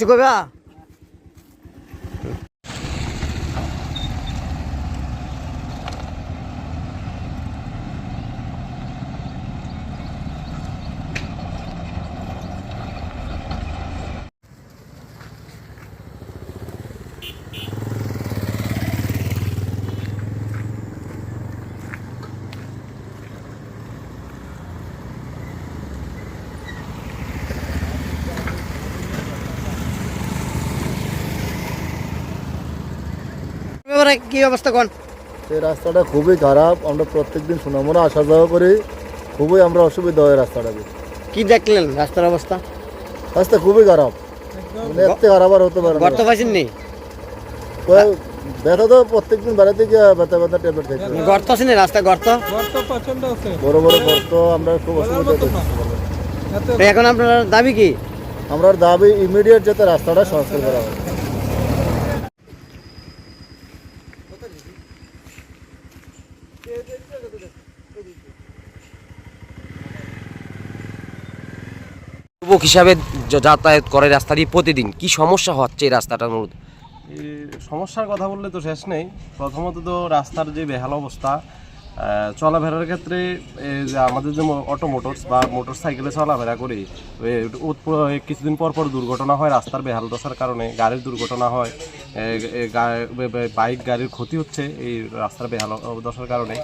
কিছু কইবা ব্যাপারে কি অবস্থা কোন? এই রাস্তাটা খুবই খারাপ। আমরা প্রত্যেকদিন সোনামুড়া আসা যাওয়া করি। খুবই আমরা অসুবিধা হয় রাস্তাটাতে কি দেখলেন রাস্তার অবস্থা? রাস্তা খুবই খারাপ। মানে এত খারাপ আর হতে পারে না। গর্ত পাইছেন নি ব্যথা তো প্রত্যেকদিন বেড়াতে গিয়ে ব্যথা ব্যথা ট্যাবলেট খাইতে গর্ত আছে নি রাস্তা গর্ত? গর্ত প্রচণ্ড আছে। বড় বড় গর্ত আমরা খুব অসুবিধা এখন আপনার দাবি কি? আমরা দাবি ইমিডিয়েট যাতে রাস্তাটা সংস্কার করা হয়। যুবক হিসাবে যাতায়াত করে রাস্তা দিয়ে প্রতিদিন। কি সমস্যা হচ্ছে এই রাস্তাটার মূলত সমস্যার কথা বললে তো শেষ নেই। প্রথমত তো রাস্তার যে বেহাল অবস্থা চলাফেরার ক্ষেত্রে আমাদের যে অটো মোটরস বা মোটর সাইকেলে চলাফেরা করি কিছুদিন পর পর দুর্ঘটনা হয়, রাস্তার বেহাল দশার কারণে গাড়ির দুর্ঘটনা হয় বাইক গাড়ির ক্ষতি হচ্ছে এই রাস্তার বেহাল দশার কারণে।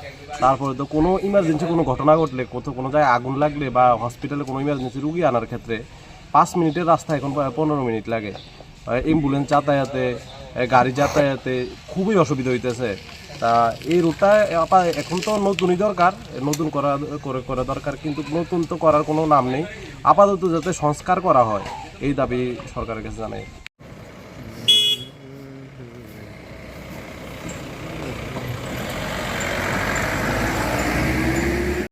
তারপরে তো কোনো ইমার্জেন্সি কোনো ঘটনা ঘটলে, কোথাও কোনো জায়গায় আগুন লাগলে বা হসপিটালে কোনো ইমার্জেন্সি রুগী আনার ক্ষেত্রে পাঁচ মিনিটের রাস্তা এখন পনেরো মিনিট লাগে। অ্যাম্বুলেন্স যাতায়াতে গাড়ি যাতায়াতে খুবই অসুবিধা হইতেছে। তা এই রুটটা, আপা, এখন তো নতুনই দরকার, নতুন করা, করে, করা দরকার, কিন্তু নতুন তো করার কোনো নাম নেই। আপাতত যাতে সংস্কার করা হয়, এই দাবি সরকারের কাছে জানাই।